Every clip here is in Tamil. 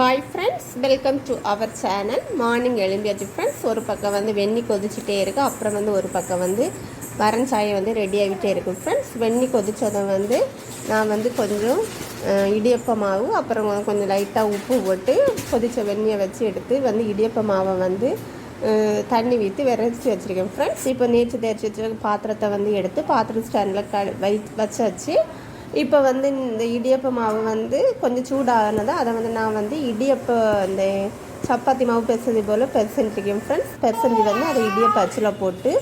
Hi friends welcome to our channel morning எழும்பியாச்சு friends ஒரு பக்கம் வந்து வெந்நி கொதிச்சுட்டே இருக்குது அப்புறம் வந்து ஒரு பக்கம் வந்து வரன் சாயம் வந்து ரெடி ஆகிட்டே இருக்கும் ஃப்ரெண்ட்ஸ் வெந்நி கொதித்ததை வந்து நான் வந்து கொஞ்சம் இடியப்ப மாவு அப்புறம் கொஞ்சம் லைட்டாக உப்பு போட்டு கொதித்த வெந்நியை வச்சு எடுத்து வந்து இடியப்ப மாவை வந்து தண்ணி விற்று விரைச்சி வச்சுருக்கேன் ஃப்ரெண்ட்ஸ் இப்போ நேற்று தேய்ச்சி வச்சு பாத்திரத்தை வந்து எடுத்து பாத்திரம் ஸ்டாண்டில் க வை வச்சாச்சு. இப்போ வந்து இந்த இடியப்ப மாவு வந்து கொஞ்சம் சூடானதை அதை வந்து நான் வந்து இடியப்ப இந்த சப்பாத்தி மாவு பெசஞ்சு போல் பெசஞ்சிருக்கேன் ஃப்ரெண்ட்ஸ் பெசஞ்சு வந்து அதை இடியப்ப அச்சில் போட்டு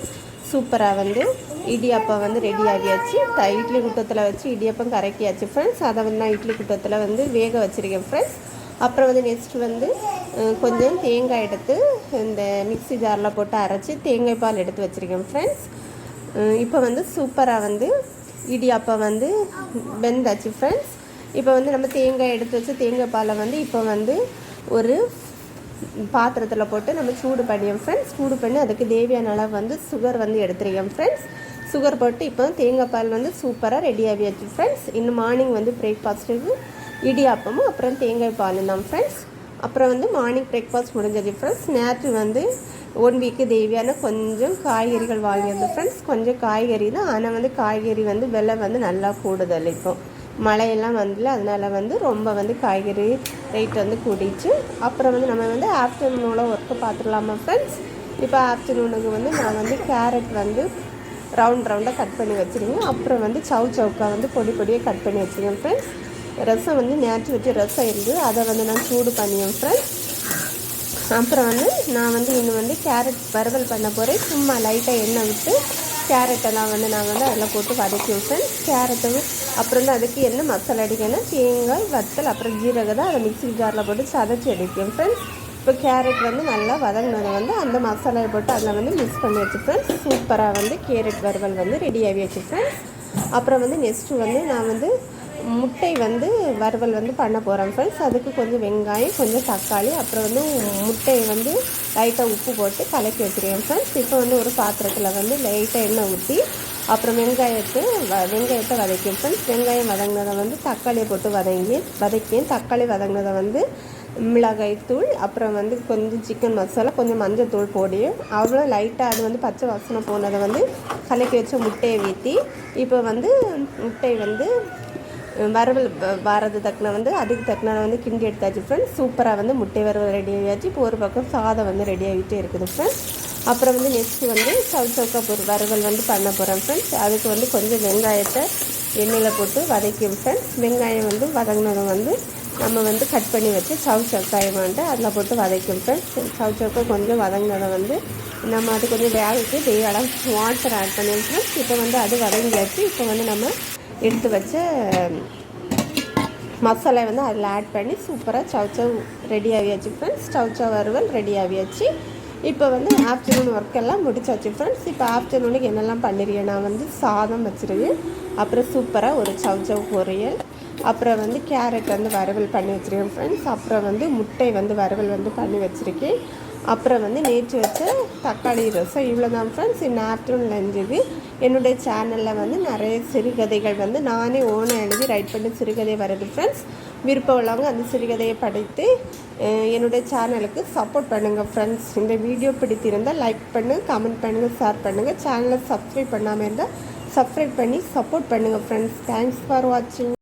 சூப்பராக வந்து இடியப்பம் வந்து ரெடி ஆகியாச்சு. இட்லி குட்டத்தில் வச்சு இடியப்பம் கரைக்கியாச்சு ஃப்ரெண்ட்ஸ் அதை வந்து நான் இட்லி குட்டத்தில் வந்து வேக வச்சுருக்கேன் ஃப்ரெண்ட்ஸ் அப்புறம் வந்து நெக்ஸ்ட்டு வந்து கொஞ்சம் தேங்காய் எடுத்து இந்த மிக்ஸி ஜாரில் போட்டு அரைச்சி தேங்காய் பால் எடுத்து வச்சுருக்கேன் ஃப்ரெண்ட்ஸ் இப்போ வந்து சூப்பராக வந்து இடியாப்பம் வந்து வெந்தாச்சு ஃப்ரெண்ட்ஸ் இப்போ வந்து நம்ம தேங்காய் எடுத்து வச்சு தேங்காய் பாலை வந்து இப்போ வந்து ஒரு பாத்திரத்தில் போட்டு நம்ம சூடு பண்ணியோம் ஃப்ரெண்ட்ஸ் சூடு பண்ணி அதுக்கு தேவையான அளவு வந்து சுகர் வந்து எடுத்துருக்கோம் ஃப்ரெண்ட்ஸ் சுகர் போட்டு இப்போ தேங்காய் பால் வந்து சூப்பராக ரெடி ஆகியாச்சு ஃப்ரெண்ட்ஸ் இன்னும் மார்னிங் வந்து பிரேக்ஃபாஸ்ட்டுக்கு இடியாப்பமும் அப்புறம் தேங்காய் பாலும் தான் ஃப்ரெண்ட்ஸ் அப்புறம் வந்து மார்னிங் பிரேக்ஃபாஸ்ட் முடிஞ்சது ஃப்ரெண்ட்ஸ் நேற்று வந்து ஒன் வீக்கு தேவையான கொஞ்சம் காய்கறிகள் வாங்கியிருந்தோம். ஃப்ரெண்ட்ஸ் கொஞ்சம் காய்கறி தான். ஆனால் வந்து காய்கறி வந்து விலை வந்து நல்லா கூடுதல் இப்போ. மழையெல்லாம் வந்துல அதனால வந்து ரொம்ப வந்து காய்கறி ரேட் வந்து கூடிச்சு. அப்புறம் வந்து நம்ம வந்து ஆஃப்டர்நூனில் ஒர்க்கு பார்த்துடலாமா ஃப்ரெண்ட்ஸ் இப்போ ஆஃப்டர்நூனுக்கு வந்து நான் வந்து கேரட் வந்து ரவுண்ட் ரவுண்டாக கட் பண்ணி வச்சுருங்க அப்புறம் வந்து சவு சவுக்கா வந்து பொடி பொடியாக கட் பண்ணி வச்சுருக்கேன் ஃப்ரெண்ட்ஸ் ரசம் வந்து நேற்று வச்சு ரசம் இருந்து அதை வந்து நான் சூடு பண்ணியேன் ஃப்ரெண்ட்ஸ் அப்புறம் வந்து நான் வந்து இன்னும் வந்து கேரட் வறுவல் பண்ண போகிறேன் சும்மா லைட்டாக எண்ணெய் விட்டு கேரட்டெல்லாம் வந்து நான் வந்து அதில் போட்டு வதக்கி விட்டேன். கேரட்டு அப்புறம் வந்து அதுக்கு என்ன மசாலா அடிக்கணும் தேங்காய் வத்தல் அப்புறம் ஜீரகம் தான் அதை மிக்ஸி ஜாரில் போட்டு சதைச்சி அடிக்கும் ஃப்ரெண்ட்ஸ் இப்போ கேரட் வந்து நல்லா வதங்கினதை வந்து அந்த மசாலாவை போட்டு அதில் வந்து மிக்ஸ் பண்ணி வச்சுப்பேன் சூப்பராக வந்து கேரட் வறுவல் வந்து ரெடியாகி ஆகி வச்சுப்பேன் அப்புறம் வந்து நெக்ஸ்ட்டு வந்து நான் வந்து முட்டை வந்து வறுவல் வந்து பண்ண போகிறேன் ஃப்ரெண்ட்ஸ் அதுக்கு கொஞ்சம் வெங்காயம் கொஞ்சம் தக்காளி அப்புறம் வந்து முட்டையை வந்து லைட்டாக உப்பு போட்டு கலக்கி வச்சுருக்கேன் ஃப்ரெண்ட்ஸ் இப்போ வந்து ஒரு பாத்திரத்தில் வந்து லைட்டாக எண்ணெய் ஊற்றி அப்புறம் வெங்காயத்தை வ வெங்காயத்தை வதக்கி ஃப்ரெண்ட்ஸ் வெங்காயம் வதங்கினதை வந்து தக்காளியை போட்டு வதங்கி வதக்கியேன் தக்காளி வதங்கினதை வந்து மிளகாய் தூள் அப்புறம் வந்து கொஞ்சம் சிக்கன் மசாலா கொஞ்சம் மஞ்சள் தூள் போடியும் அவ்வளோ லைட்டாக அது வந்து பச்சை வாசனை போனதை வந்து கலக்கி வச்ச முட்டையை ஊற்றி இப்போ வந்து முட்டை வந்து வரவல் வரது தக்கின வந்து அதுக்கு தக்கின வந்து கிண்டி எடுத்தாச்சு ஃப்ரெண்ட்ஸ் சூப்பராக வந்து முட்டை வரவல் ரெடி ஆகியாச்சு இப்போ ஒரு பக்கம் சாதம் வந்து ரெடி ஆகிட்டே இருக்குது ஃப்ரெண்ட்ஸ் அப்புறம் வந்து நெக்ஸ்ட்டு வந்து சவு சவுக்கா வறுவல் வந்து பண்ண போகிறேன் ஃப்ரெண்ட்ஸ் அதுக்கு வந்து கொஞ்சம் வெங்காயத்தை எண்ணெயில் போட்டு வதக்கியும் ஃப்ரெண்ட்ஸ் வெங்காயம் வந்து வதங்கினதை வந்து நம்ம வந்து கட் பண்ணி வச்சு சவு சவுக்காயம் வந்து அதில் போட்டு வதக்கும் ஃப்ரெண்ட்ஸ் சவு சவுக்கா கொஞ்சம் வதங்கினதை வந்து நம்ம அது கொஞ்சம் வேலைக்கு தேவையான வாட்டர் ஆட் பண்ணி ஃப்ரெண்ட்ஸ் இப்போ வந்து அது வதங்கியாச்சு. இப்போ வந்து நம்ம எடுத்து வச்ச மசாலா வந்து அதில் ஆட் பண்ணி சூப்பராக சவுச்சவ் ரெடி ஆகியாச்சு ஃப்ரெண்ட்ஸ் சவ் வறுவல் ரெடி ஆகியாச்சு. இப்போ வந்து ஆஃப்டர்நூன் ஒர்க் எல்லாம் முடிச்சாச்சு ஃப்ரெண்ட்ஸ் இப்போ ஆஃப்டர்நூனுக்கு என்னெல்லாம் பண்ணிருக்கேன்? நான் வந்து சாதம் வச்சுருவேன் அப்புறம் சூப்பராக ஒரு சவ் பொரியல். அப்புறம் வந்து கேரட் வந்து வறுவல் பண்ணி வச்சுருக்கேன் ஃப்ரெண்ட்ஸ் அப்புறம் வந்து முட்டை வந்து வறுவல் வந்து பண்ணி வச்சுருக்கேன். அப்புறம் வந்து நேற்று வச்ச தக்காளி ரசம். இவ்வளோ தான் ஃப்ரெண்ட்ஸ் இந்த ஆஃப்டர்நூன் லஞ்சுக்கு என்னுடைய சேனலில் வந்து நிறைய சிறுகதைகள் வந்து நானே ஓனாக எழுதி ரைட் பண்ணி சிறுகதை வருது ஃப்ரெண்ட்ஸ் விருப்பம் உள்ளவங்க அந்த சிறுகதையை படித்து என்னுடைய சேனலுக்கு சப்போர்ட் பண்ணுங்கள் ஃப்ரெண்ட்ஸ் இந்த வீடியோ பிடித்திருந்தால் லைக் பண்ணுங்கள் கமெண்ட் பண்ணுங்கள் ஷேர் பண்ணுங்கள் சேனலை சப்ஸ்கிரைப் பண்ணாமல் இருந்தால் சப்ஸ்கிரைப் பண்ணி சப்போர்ட் பண்ணுங்கள் ஃப்ரெண்ட்ஸ் தேங்க்ஸ் ஃபார் வாட்சிங்